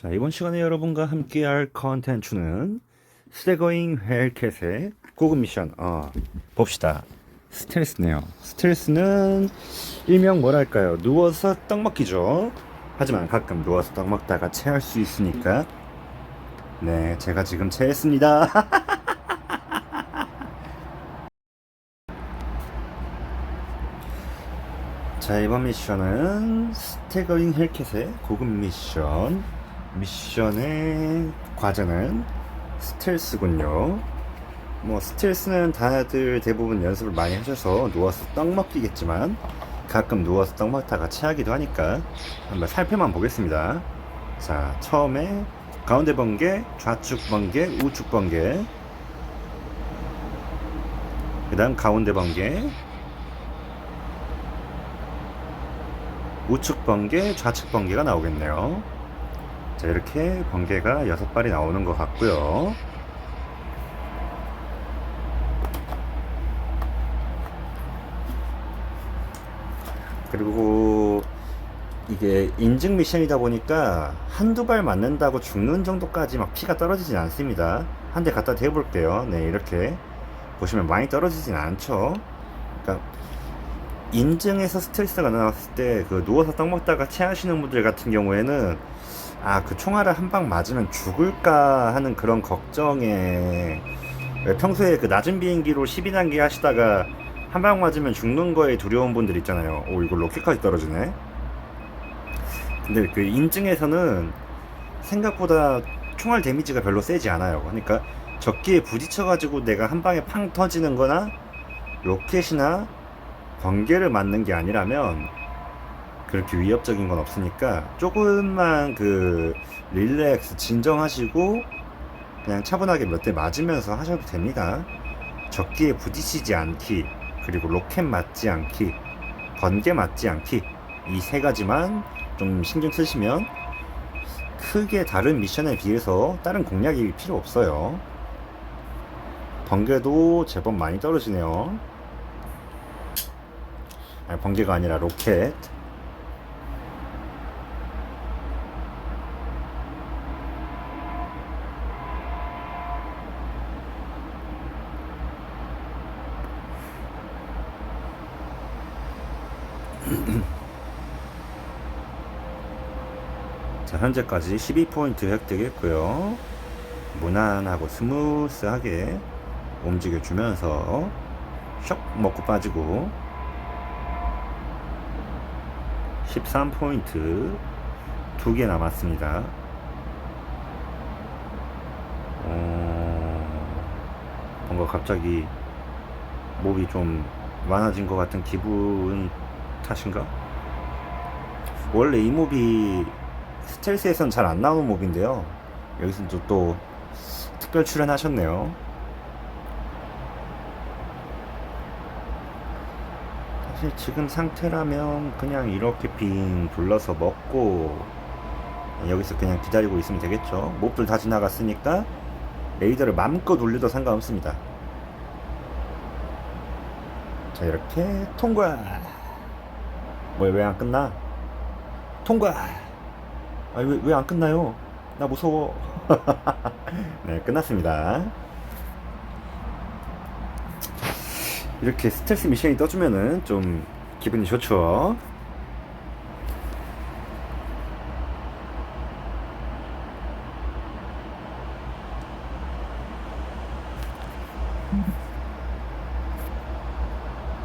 자, 이번 시간에 여러분과 함께 할 컨텐츠는 스테거잉 헬켓의 고급 미션. 어, 봅시다. 스트레스네요. 스트레스는 일명 뭐랄까요? 누워서 떡 먹기죠. 하지만 가끔 누워서 떡 먹다가 체할 수 있으니까. 네, 제가 지금 체했습니다. 자, 이번 미션은 스테거잉 헬켓의 고급 미션. 미션의 과제는 스텔스군요. 뭐 스텔스는 다들 대부분 연습을 많이 하셔서 누워서 떡 먹기겠지만 가끔 누워서 떡 먹다가 체하기도 하니까 한번 살펴만 보겠습니다. 자, 처음에 가운데 번개, 좌측 번개, 우측 번개. 그 다음 가운데 번개, 우측 번개, 좌측 번개가 나오겠네요. 자, 이렇게 번개가 여섯 발이 나오는 것 같고요. 그리고 이게 인증 미션이다 보니까 한두 발 맞는다고 죽는 정도까지 막 피가 떨어지진 않습니다. 한 대 갖다 대볼게요. 네, 이렇게 보시면 많이 떨어지진 않죠. 그러니까 인증에서 스트레스가 나왔을 때 그 누워서 떡 먹다가 체하시는 분들 같은 경우에는 아 그 총알을 한 방 맞으면 죽을까 하는 그런 걱정에 왜 평소에 그 낮은 비행기로 12단계 하시다가 한 방 맞으면 죽는 거에 두려운 분들 있잖아요. 오 이거 로켓까지 떨어지네. 근데 그 인증에서는 생각보다 총알 데미지가 별로 세지 않아요. 그러니까 적기에 부딪혀가지고 내가 한 방에 팡 터지는 거나 로켓이나 번개를 맞는 게 아니라면 그렇게 위협적인 건 없으니까 조금만 그 릴렉스 진정하시고 그냥 차분하게 몇 대 맞으면서 하셔도 됩니다. 적기에 부딪히지 않기 그리고 로켓 맞지 않기 번개 맞지 않기 이 세 가지만 좀 신경 쓰시면 크게 다른 미션에 비해서 다른 공략이 필요 없어요. 번개도 제법 많이 떨어지네요. 아니, 번개가 아니라 로켓. 자, 현재까지 12포인트 획득했고요. 무난하고 스무스하게 움직여주면서 쇽 먹고 빠지고 13포인트 두 개 남았습니다. 어, 뭔가 갑자기 몹이 좀 많아진 것 같은 기분 탓인가? 원래 이 몹이 스텔스에선 잘 안 나오는 몹인데요. 여기서 또, 또 특별 출연하셨네요. 사실 지금 상태라면 그냥 이렇게 빙 둘러서 먹고 여기서 그냥 기다리고 있으면 되겠죠. 몹들 다 지나갔으니까 레이더를 마음껏 돌려도 상관없습니다. 자 이렇게 통과. 뭐야 왜안 끝나? 통과. 아니 왜안 끝나요? 나 무서워. 네 끝났습니다. 이렇게 스텔스 미션이 떠주면은 좀 기분이 좋죠.